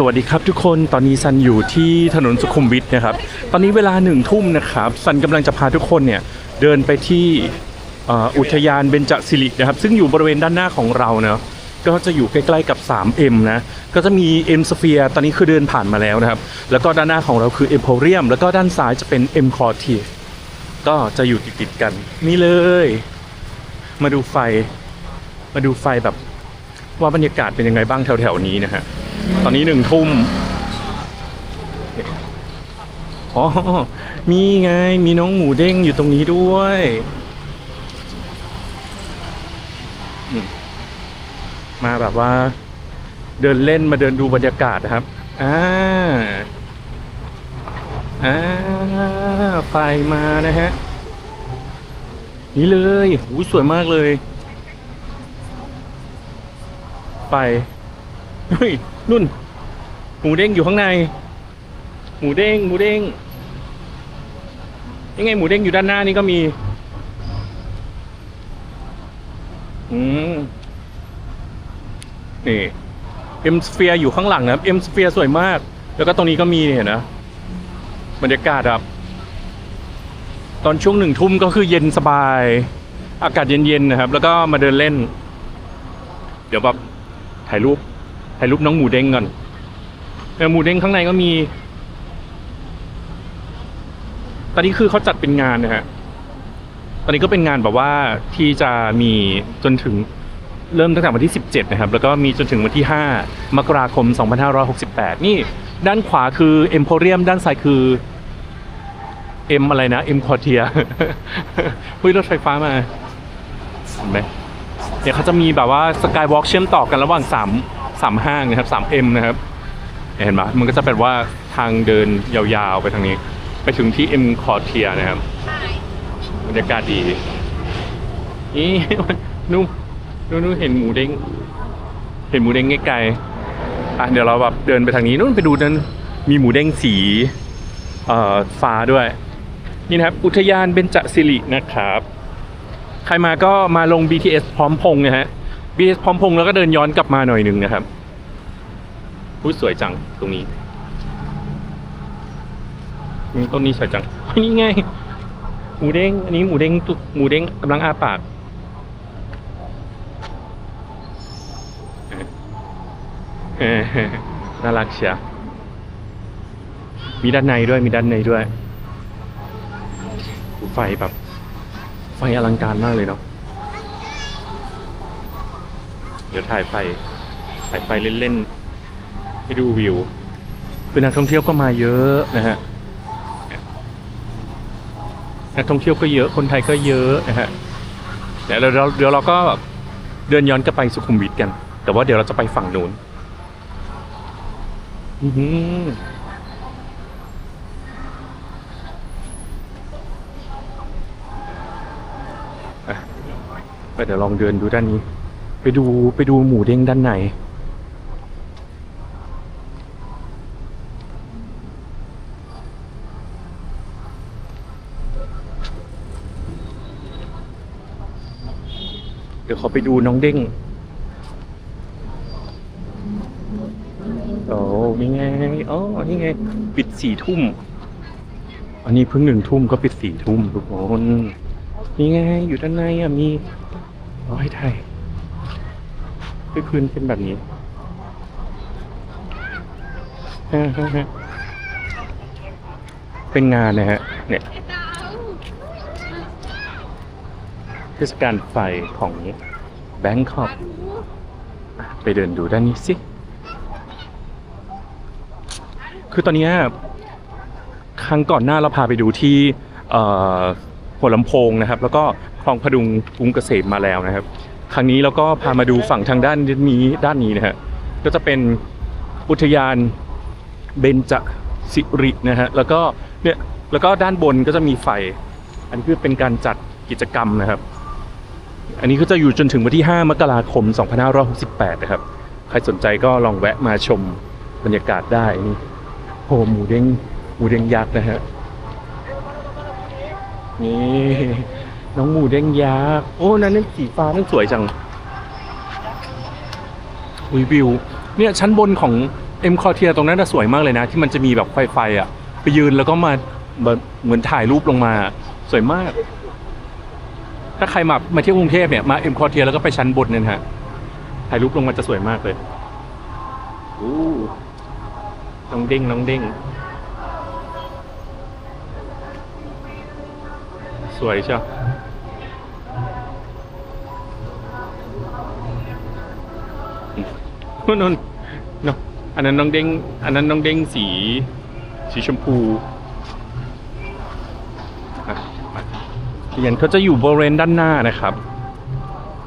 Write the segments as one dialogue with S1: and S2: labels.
S1: สวัสดีครับทุกคนตอนนี้ซันอยู่ที่ถนนสุขุมวิทนะครับ ตอนนี้เวลาหนึ่งทุ่มนะครับซันกำลังจะพาทุกคนเนี่ยเดินไปที่อุทยานเบญจศิรินะครับ ซึ่งอยู่บริเวณด้านหน้าของเราเนาะก็จะอยู่ใกล้ๆกับ 3M นะก็จะมี M Sphere ตอนนี้คือเดินผ่านมาแล้วนะครับ แล้วก็ด้านหน้าของเราคือ Emporium แล้วก็ด้านซ้ายจะเป็น M c o r t i e r ก็จะอยู่ติดๆกัน นี่เลย มาดูไฟ มาดูไฟแบบว่าบรรยากาศเป็นยังไงบ้างแถวๆนี้นะฮะ ตอนนี้หนึ่งทุ่มอ๋อ มีไง มีน้องหมูเด้งอยู่ตรงนี้ด้วยมาแบบว่า เดินเล่นมาเดินดูบรรยากาศนะครับ อ่า อ่า ไฟมานะฮะ นี่เลยอุ้ยสวยมากเลย ไป เฮ้ยนุ่น หมูเด้งอยู่ข้างใน หมูเด้ง หมูเด้งยังไงหมูเด้งอยู่ด้านหน้านี่ก็มี อืม นี่เอ็มสเฟียอยู่ข้างหลังนะครับเอ็มสเฟียสวยมาก แล้วก็ตรงนี้ก็มีเนี่ยนะบรรยากาศครับ ตอนช่วงหนึ่งทุ่มก็คือเย็นสบาย อากาศเย็นๆนะครับ แล้วก็มาเดินเล่น เดี๋ยวแบบถ่ายรูป ถ่ายรูปน้องหมูเด้งก่อนเออหมูเด้งข้างในก็มี ตอนนี้คือเขาจัดเป็นงานนะฮะ ตอนนี้ก็เป็นงานแบบว่าที่จะมีจนถึงเริ่มตั้งแต่วันที่ 17 นะครับ แล้วก็มีจนถึงวันที่ 5 มกราคม 2568 นี่ด้านขวาคือ Emporium ด้านซ้ายคือ M อะไรนะ M c o r t i e r เฮ้ยรถไฟฟ้ามาเห็นไหมเดี๋ยวเขาจะมีแบบว่าสกายวอล์กเชื่อมต่อกันระหว่าง 3 3ห้างนะครับ 3M นะครับ เห็นไหมมันก็จะเป็นว่าทางเดินยาวๆไปทางนี้ ไปถึงที่ M c o r t i e r นะครับบรรยากาศดีนี่นู่นนู่นนู่นเห็นหมูเด้ง เห็นหมูเด้งไกลๆอะเดี๋ยวเราแบบเดินไปทางนี้นู่นไปดูนั้นมีหมูเด้งสีเอ่อฟ้าด้วย นี่นะครับ อุทยานเบญจศิรินะครับ ใครมาก็มาลง BTS พร้อมพงษ์นะฮะ BTS พร้อมพงแล้วก็เดินย้อนกลับมาหน่อยนึงนะครับอุ้ยสวยจังตรงนี้ต้นนี้สวยจังนี่ไงหมูเด้งอันนี้หมูเด้งตุหมูเด้งกำลังอาปากน่ารักเชียวมีด้านในด้วยมีด้านในด้วย ไฟแบบ ไฟอลังการมากเลยเนาะ เดี๋ยวถ่ายไฟถ่ายไฟเล่นๆให้ดูวิว คือนักท่องเที่ยวก็มาเยอะนะฮะนักท่องเที่ยวก็เยอะคนไทยก็เยอะนะฮะเดี๋ยวเราเดี๋ยวเราก็เดินย้อนกลับไปสุขุมวิทกัน แต่ว่าเดี๋ยวเราจะไปฝั่งนู้นอือหือไปเดี๋ยวลองเดินดูด้านนี้ ไปดูไปดูหมูเด้งด้านในเดี๋ยวขอไปดูน้องเด้งโอ้นี่ไงอ๋อนี่ไง ปิดสี่ทุ่ม อันนี้เพิ่งหนึ่งทุ่มก็ปิดสี่ทุ่มทุกคนนี่ไงอยู่ด้านในอะมีร้อยไทย พื้นพื้นเป็นแบบนี้เป็นงานนะฮะ เนี่ยเทศกาลไฟของแบงคอกไปเดินดูด้านนี้สิ คือตอนนี้ครั้งก่อนหน้าเราพาไปดูที่หัวลำโพงนะครับ แล้วก็คลองพดุงกรุงเกษมมาแล้วนะครับ ครั้งนี้เราก็พามาดูฝั่งทางด้านนี้ด้านนี้นะฮะก็จะเป็นอุทยานเบญจสิรินะฮะแล้วก็เนี่ยแล้วก็ด้านบนก็จะมีไฟ อันนี้คือเป็นการจัดกิจกรรมนะครับ อันนี้ก็จะอยู่จนถึงวันที่ 5 มกราคม 2568 นะครับ ใครสนใจก็ลองแวะมาชมบรรยากาศได้นี่โหหมูเด้งหมูเด้งยักษ์นะฮะนี่ น้องหมูเด้งยักษ์โอ้นั่นนั่นสีฟ้านั่นสวยจังวิววิว เนี่ยชั้นบนของเอ็มคอเทียตรงนั้นน่ะสวยมากเลยนะ ที่มันจะมีแบบไฟไฟอะ ไปยืนแล้วก็มาแบบเหมือนถ่ายรูปลงมา สวยมาก ถ้าใครมามาเที่ยวกรุงเทพเนี่ยมาเอ็มคอเทียแล้วก็ไปชั้นบนเนี่ยนะฮะถ่ายรูปลงมาจะสวยมากเลยอู้น้องเด้งน้องเด้งสวยเชียว นนนนเนอะอันนั้นน้องเด้งอันนั้นน้องเด้งสีสีชมพูเรียนเขาจะอยู่บริเวณด้านหน้านะครับ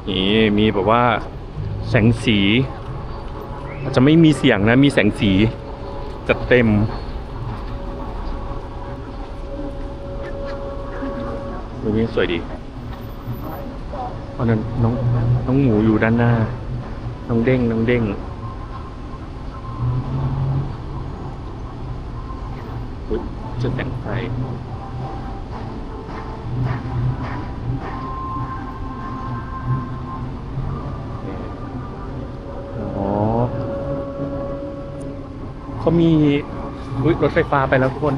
S1: นี่มีแบบว่าแสงสี อาจจะไม่มีเสียงนะมีแสงสีจัดเต็มตรงนี้สวยดีอันนั้นน้องน้องหมูอยู่ด้านหน้า น้องเด้งน้องเด้งอุ๊ย จะแต่งไฟอ๋อเขามีอุ๊ยรถไฟฟ้าไปแล้วทุกคน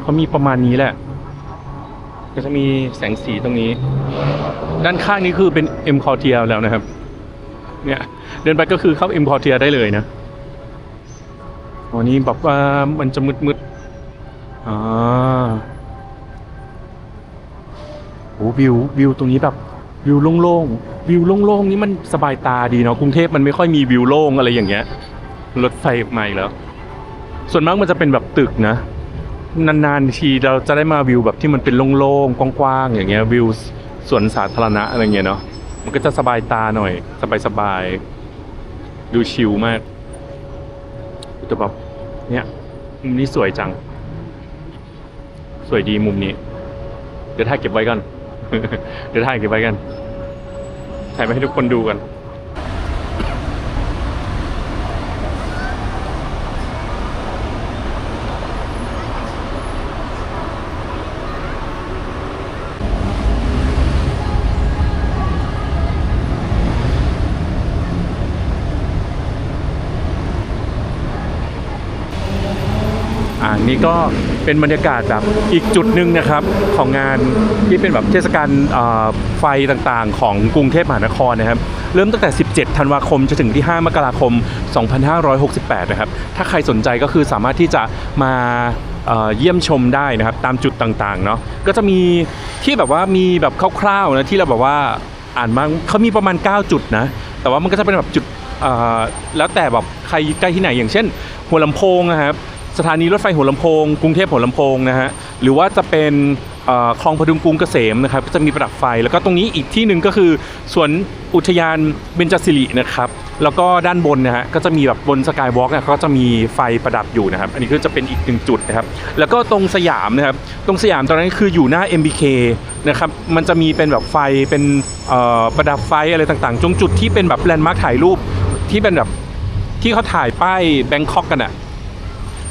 S1: เขามีประมาณนี้แหละ ก็จะมีแสงสีตรงนี้ ด้านข้างนี้คือเป็น M c o r t i e r แล้วนะครับ เนี่ย เดินไปก็คือเข้า M c o r t i e r ได้เลยนะ อ๋อนี่แบบว่ามันจะมืดๆอ่าโอ้วิววิวตรงนี้แบบวิวโล่งๆวิวโล่งๆนี่มันสบายตาดีเนาะกรุงเทพมันไม่ค่อยมีวิวโล่งอะไรอย่างเงี้ยรถไฟมาอีกแล้ว ส่วนมากมันจะเป็นแบบตึกนะ นานๆทีเราจะได้มาวิวแบบที่มันเป็นโล่งๆกว้างๆอย่างเงี้ยวิวสวนสาธารณะอะไรเงี้ยเนาะมันก็จะสบายตาหน่อย สบายๆดูชิลมากแต่แบบ เนี่ยมุมนี้สวยจัง สวยดีมุมนี้ เดี๋ยวถ่ายเก็บไว้กัน เดี๋ยวถ่ายเก็บไว้กันถ่ายมาให้ทุกคนดูกัน นี่ก็เป็นบรรยากาศแบบอีกจุดหนึ่งนะครับของงานที่เป็นแบบเทศกาลไฟต่างๆ ของกรุงเทพมหานครนะครับ เริ่มตั้งแต่ 17 ธันวาคมจนถึงที่ 5 มกราคม 2568 นะครับ ถ้าใครสนใจก็คือสามารถที่จะมาเยี่ยมชมได้นะครับตามจุดต่างๆเนาะก็จะมีที่แบบว่ามีแบบคร่าวๆนะที่เราแบบว่าอ่านมาเขามีประมาณ 9 จุดนะแต่ว่ามันก็จะเป็นแบบจุดแล้วแต่แบบใครใกล้ที่ไหนอย่างเช่น หัวลำโพงนะครับ สถานีรถไฟหัวลำโพงกรุงเทพหัวลำโพงนะฮะหรือว่าจะเป็นคลองพดุงกรุงเกษมนะครับก็จะมีประดับไฟ แล้วก็ตรงนี้อีกที่หนึ่งก็คือสวนอุทยานเบญจสิรินะครับแล้วก็ด้านบนนะฮะก็จะมีแบบบนสกายวอล์กเนี่ยก็จะมีไฟประดับอยู่นะครับ อันนี้ก็จะเป็นอีกหนึ่งจุดนะครับ แล้วก็ตรงสยามนะครับตรงสยามตอนนั้นคืออยู่หน้า MBK นะครับมันจะมีเป็นแบบไฟเป็นประดับไฟอะไรต่างๆ ตรงจุดที่เป็นแบบแลนด์มาร์คถ่ายรูปที่เป็นแบบที่เขาถ่ายป้ายแบงคอกกันอะ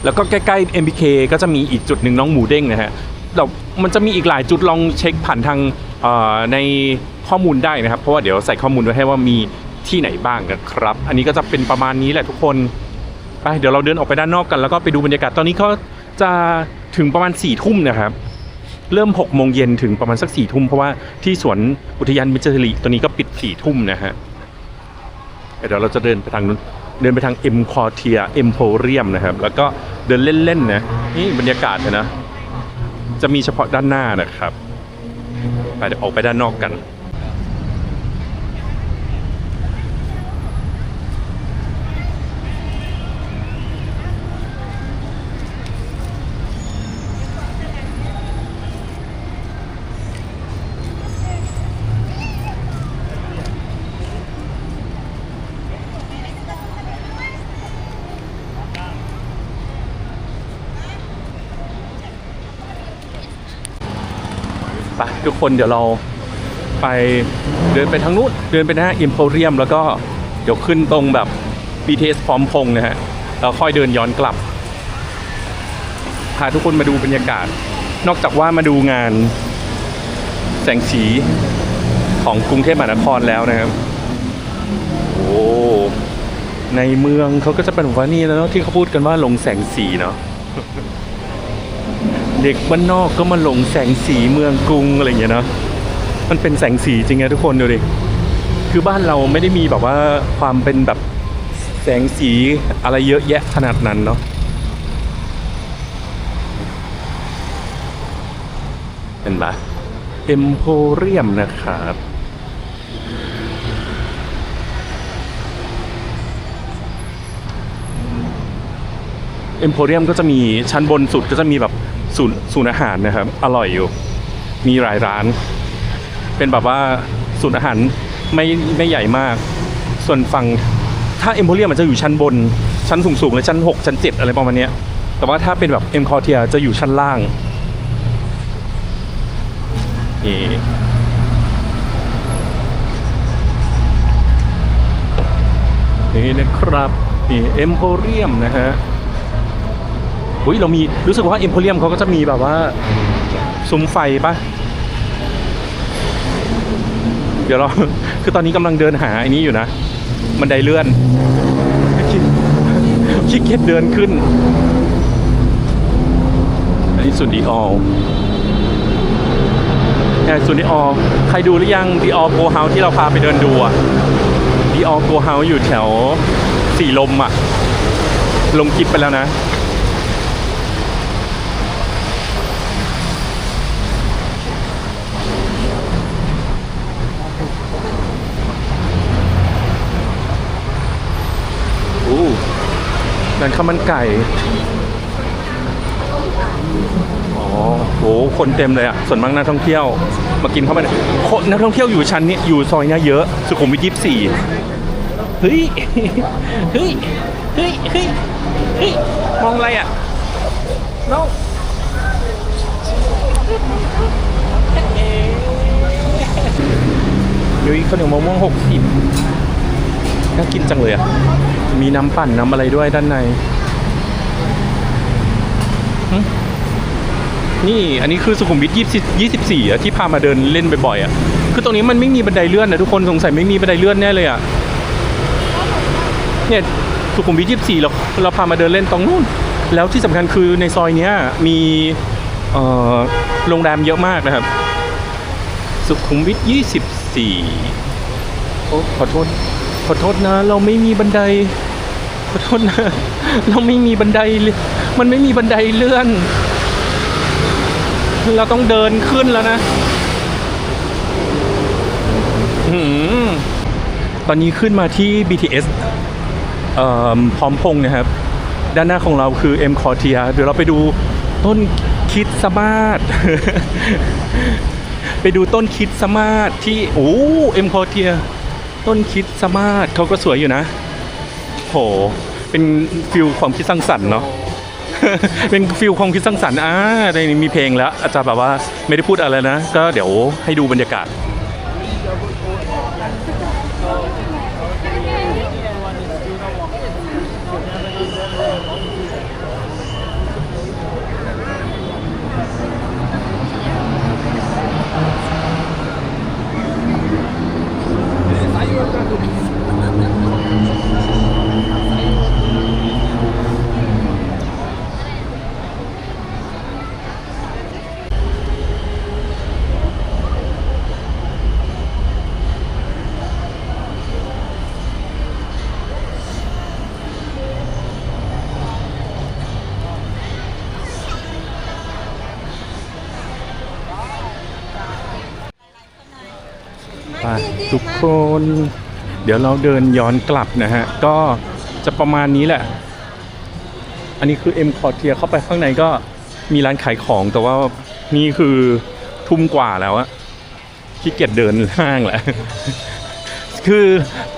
S1: แล้วก็ใกล้ๆ MBK ก็จะมีอีกจุดหนึ่งน้องหมูเด้งนะฮะเรามันจะมีอีกหลายจุดลองเช็คผ่านทางในข้อมูลได้นะครับ เพราะว่าเดี๋ยวใส่ข้อมูลไว้ให้ว่ามีที่ไหนบ้างนะครับ อันนี้ก็จะเป็นประมาณนี้แหละทุกคนไปเดี๋ยวเราเดินออกไปด้านนอกกันแล้วก็ไปดูบรรยากาศตอนนี้เขาจะถึงประมาณ4ี่ทุ่มนะครับเริ่ม6กโมงเย็นถึงประมาณสักสี่ทุ่มเพราะว่าที่สวนอุทยานมิจฉริตัวนี้ก็ปิดสี่ทุ่มนะฮะเดี๋ยวเราจะเดินไปทางนู้น เดินไปทางเอ็มคอเทียเอ็มโพเรียมนะครับ แล้วก็เดินเล่นๆนะนี่บรรยากาศนะ จะมีเฉพาะด้านหน้านะครับ ไปเดี๋ยวออกไปด้านนอกกัน ทุกคนเดี๋ยวเราไปเดินไปทางนู้นเดินไปหน้าอิมโพเรียมแล้วก็เดี๋ยวขึ้นตรงแบบ BTS พร้อมพงนะฮะแล้วค่อยเดินย้อนกลับ พาทุกคนมาดูบรรยากาศ นอกจากว่ามาดูงานแสงสีของกรุงเทพมหานครแล้วนะครับ โอ้ในเมืองเขาก็จะเป็นว่านี่แล้วเนอะที่เขาพูดกันว่าลงแสงสีเนาะ เด็กบ้านนอกก็มาหลงแสงสีเมืองกรุงอะไรอย่างเงี้ยเนาะมันเป็นแสงสีจริงไงทุกคนดูดิคือบ้านเราไม่ได้มีแบบว่าความเป็นแบบแสงสีอะไรเยอะแยะขนาดนั้นเนาะเห็นปะเอ็มโพเรียมนะครับเอ็มโพเรียมก็จะมีชั้นบนสุดก็จะมีแบบ ศูนย์ศูนย์อาหารนะครับ อร่อยอยู่ มีหลายร้าน เป็นแบบว่าศูนย์อาหารไม่ไม่ใหญ่มาก ส่วนฝั่งถ้าเอ็มโพเรียมมันจะอยู่ชั้นบน ชั้นสูงสูงๆเลยชั้น 6 ชั้น 7 อะไรประมาณนี้แต่ว่าถ้าเป็นแบบเอ็มคอเทียจะอยู่ชั้นล่างนี่นี่นะครับนี่เอ็มโพเรียมนะฮะ อุ้ยเรามีรู้สึกว่าเอ็มโพเรียมเขาก็จะมีแบบว่าซุ้มไฟปะเดี๋ยวเรา คือตอนนี้กำลังเดินหาไอ้นี้อยู่นะบันไดเลื่อนขี้ขี้เกียจเดินขึ้น อันนี้สุดดีออลแอนซูนิออใครดูหรือยังดีออโกเฮาที่เราพาไปเดินดูอะดีออโกเฮาอยู่แถวสี่ลมอะลงคลิปไปแล้วนะ อู้ นั่นข้าวมันไก่ อ๋อโห คนเต็มเลยอะ ส่วนมากนักท่องเที่ยว มากินข้าไปคนนักท่องเที่ยวอยู่ชั้นนี้อยู่ซอยเนี้ยเยอะ สุขุมวิทยี่สี่เฮ้ย เฮ้ย เฮ้ย เฮ้ย เฮ้ย มองอะไรอะน้องเฮ้ยข้าวเหนียวมะม่วงหกสิบน่ากินจังเลยอะ มีน้ำปั่นน้ำอะไรด้วยด้านใน นี่อันนี้คือสุขุมวิทยี่สิบสี่อะที่พามาเดินเล่นบ่อยๆอะคือตรงนี้มันไม่มีบันไดเลื่อนนะทุกคนสงสัยไม่มีบันไดเลื่อนแน่เลยอะเนี่ยสุขุมวิทยี่สิบสี่เราเราพามาเดินเล่นตรงนู้น แล้วที่สำคัญคือในซอยเนี้ยมีโรงแรมเยอะมากนะครับ สุขุมวิทยี่สิบสี่โอ้ขอโทษ ขอโทษนะ เราไม่มีบันได ขอโทษนะ เราไม่มีบันได มันไม่มีบันไดเลื่อน เราต้องเดินขึ้นแล้วนะหืมตอนนี้ขึ้นมาที่ BTS พร้อมพงษ์นะครับ ด้านหน้าของเราคือ M c o r t i e r เดี๋ยวเราไปดูต้นคิดสมาร์ทไปดูต้นคิดสมาร์ทที่ โอ้ M c o r t i e r ต้นคิดสมาร์ทเขาก็สวยอยู่นะ โห เป็นฟิลความคิดสร้างสรรค์เนาะ เป็นฟิลความคิดสร้างสรรค์อ่าในนี้มีเพลงแล้ว อาจารย์แบบว่าไม่ได้พูดอะไรนะ ก็เดี๋ยวให้ดูบรรยากาศ ไปทุกค น เดี๋ยวเราเดินย้อนกลับนะฮะ ก็จะประมาณนี้แหละ อันนี้คือ M c o r t i e r เข้าไปข้างในก็มีร้านขายของแต่ว่านี่คือทุ่มกว่าแล้วอะขี้เกียจเดินห้างแหละคือ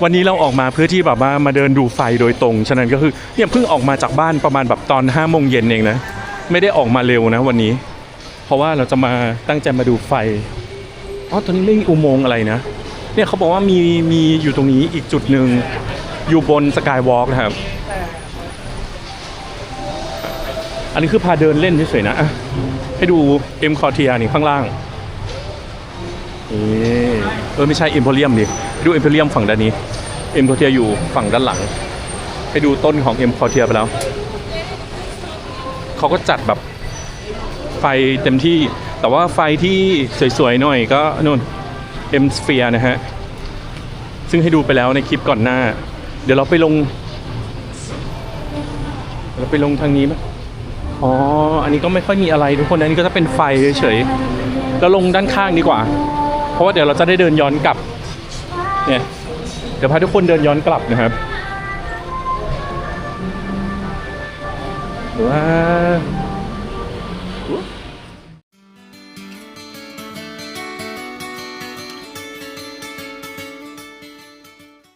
S1: วันนี้เราออกมาเพื่อที่แบบว่ามาเดินดูไฟโดยตรง ฉะนั้นก็คือเนี่ยเพิ่งออกมาจากบ้านประมาณแบบตอนห้าโมงเย็นเองนะ ไม่ได้ออกมาเร็วนะวันนี้ เพราะว่าเราจะมาตั้งใจมาดูไฟ อ๋อตอนนี้ไม่มีอุโมงค์อะไรนะ เนี่ยเขาบอกว่ามีมีอยู่ตรงนี้อีกจุดหนึ่งอยู่บนสกายวอล์กนะครับ อันนี้คือพาเดินเล่นเฉยๆนะอะให้ดูเอ็มคอเทียนี่ข้างล่างนี่เออไม่ใช่เอ็มโพเรียมดิดูเอ็มโพเรียมฝั่งด้านนี้เอ็มคอเทียอยู่ฝั่งด้านหลังไปดูต้นของเอ็มคอเทียไปแล้วเขาก็จัดแบบไฟเต็มที่ แต่ว่าไฟที่สวยๆหน่อยก็นู่น เอ็มสเฟียนะฮะ ซึ่งให้ดูไปแล้วในคลิปก่อนหน้า เดี๋ยวเราไปลง เราไปลงทางนี้ไหมอ๋อ อันนี้ก็ไม่ค่อยมีอะไรทุกคน อันนี้ก็จะเป็นไฟเฉยๆแล้วลงด้านข้างดีกว่า เพราะว่าเดี๋ยวเราจะได้เดินย้อนกลับ เนี่ย เดี๋ยวพาทุกคนเดินย้อนกลับนะครับว้า